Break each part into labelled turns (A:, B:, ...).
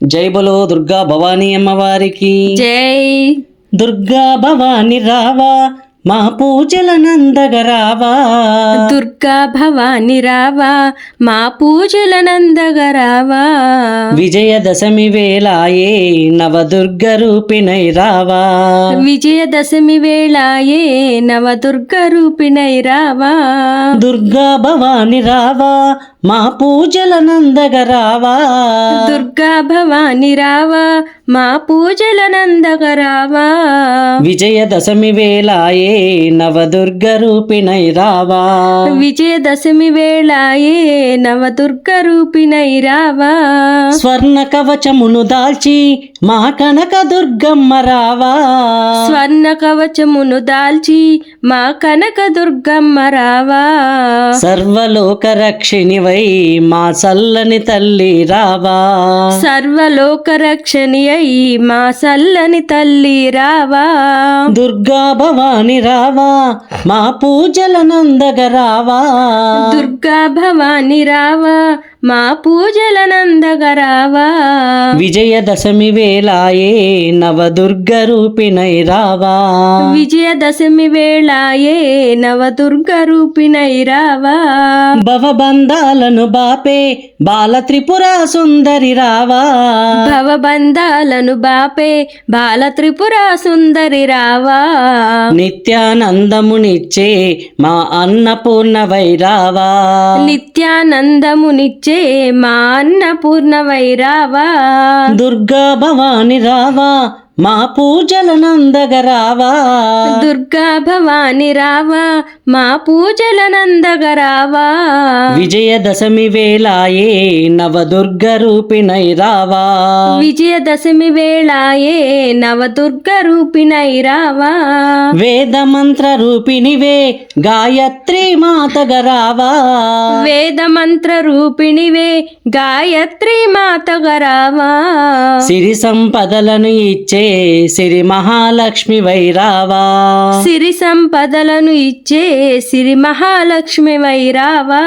A: జై బలో దుర్గా భవానీ అమ్మవారికి.
B: జై.
A: దుర్గా భవాని రావా మా పూజల నందగరావా
B: దుర్గా భవాని రావా మా పూజల నందగరావా
A: విజయదశమి వేళాయే నవదుర్గ రూపిణై రావా.
B: విజయదశమి వేళాయే నవదుర్గ రూపిణై రావా.
A: దుర్గా భవాని రావా మా పూజల నందగరావా?
B: దుర్గా భవాని రావా మా పూజల నందగరావా?
A: విజయదశమి వేళాయే నవదుర్గ రూపిణై రావా?
B: విజయదశమి వేళాయే నవదుర్గ రూపిణై రావా?
A: స్వర్ణ కవచమును దాల్చి మా కనక దుర్గమ్మ రావా?
B: స్వర్ణ కవచమును దాల్చి మా కనక దుర్గమ్మ రావా?
A: సర్వలోక రక్షిణివై మా చల్లని తల్లి రావా.
B: సర్వలోక రక్షణి అయి మా సల్లని తల్లి రావా.
A: దుర్గా భవాని రావా మా పూజల నందగ రావా.
B: దుర్గా భవాని రావా మా పూజల నందగరావా
A: విజయదశమి వేళాయే నవదుర్గ రూపిణై రావా?
B: విజయదశమి వేళాయే నవదుర్గ రూపిణై రావా?
A: భవబంధాలను బాపే బాల త్రిపుర సుందరి రావా?
B: భవబంధాలను బాపే బాల త్రిపుర సుందరి రావా?
A: నిత్యానందమునిచ్చే మా అన్నపూర్ణవై రావా?
B: నిత్యానందమునిచ్చే వచ్చే మా అన్నపూర్ణ వైరావా
A: దుర్గా భవాని రావా. మా పూజల నందగ రావా
B: దుర్గా భవాని రావా? మా పూజల నందగరావా?
A: విజయదశమి వేళాయే నవదుర్గ రూపిణై రావా?
B: విజయదశమి వేళాయే నవదుర్గ రూపిణై రావా?
A: వేద మంత్ర రూపిణివే గాయత్రి మాతగ రావా?
B: వేద మంత్ర రూపిణివే గాయత్రి మాతగరావా
A: సిరి సంపదలను ఇచ్చే సిరి మహాలక్ష్మి వైరావా.
B: సిరి సంపదలను ఇచ్చే సిరి మహాలక్ష్మి వైరావా.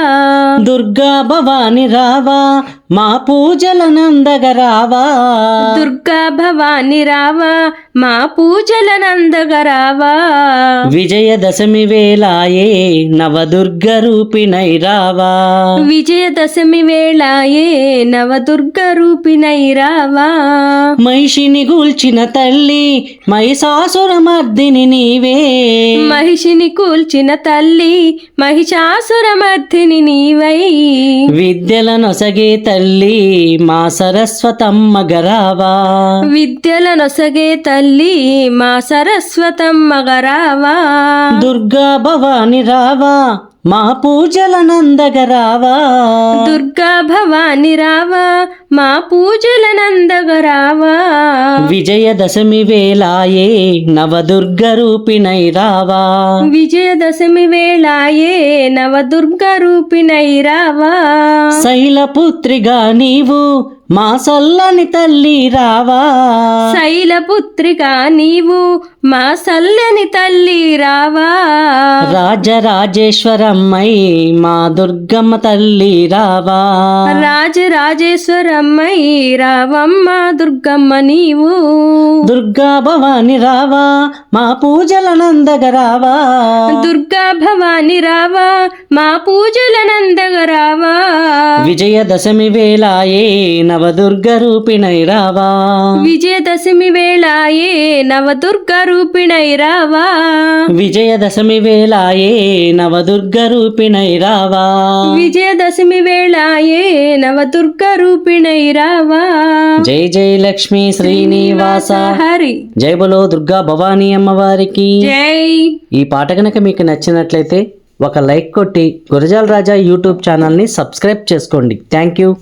A: దుర్గా భవాని రావా. మా పూజల నందగ రావా
B: దుర్గా భవాని రావా? మా పూజల నందగరావా?
A: విజయదశమి వేళాయే నవదుర్గ రూపిణై రావా
B: విజయదశమి వేళాయే నవదుర్గ రూపిణై రావా.
A: మహిషిని గూల్చిన తల్లి మహిషాసురమర్దిని నీవే.
B: మహిషిని కూల్చిన తల్లి మహిషాసురమర్ధిని నీవై.
A: విద్యల నొసగే తల్లి మా సరస్వతమ్మ గరావా
B: విద్యల నొసగే తల్లి మా సరస్వతమ్మ గరావా
A: దుర్గా భవాని రావా. మా పూజల నందగ రావా
B: దుర్గా భవాని రావా మా పూజల నందగరావా?
A: విజయదశమి వేళాయే నవదుర్గ రూపిణై రావా.
B: విజయదశమి వేళాయే నవదుర్గ రూపిణై రావా.
A: శైలపుత్రిగా నీవు మా సల్లని తల్లి రావా.
B: శైలపుత్రిక నీవు మా సల్లని తల్లి రావా.
A: రాజరాజేశ్వరమ్మై మా దుర్గమ్మ తల్లి రావా.
B: రాజరాజేశ్వరమ్మై రావమ్మ దుర్గమ్మ నీవు.
A: దుర్గా భవాని రావా మా పూజల నందగ రావా.
B: దుర్గా భవాని రావా మా పూజల నందగ రావా.
A: విజయదశమి వేళాయే నవదుర్గ రూపిణై రావా
B: విజయదశమి వేళాయే నవదుర్గ రూపిణై రావా
A: విజయదశమి వేళాయే నవదుర్గ రూపిణై రావా
B: విజయదశమి వేళాయే నవదుర్గ రూపిణై రావా
A: జై జై లక్ష్మీ శ్రీనివాస.
B: హరి.
A: జై బలో దుర్గా భవానీ అమ్మవారికి.
B: జై.
A: ఈ పాట కనుక మీకు నచ్చినట్లయితే ఒక లైక్ కొట్టి గురజాల రాజా యూట్యూబ్ ఛానల్ని సబ్స్క్రైబ్ చేసుకోండి. Thank you.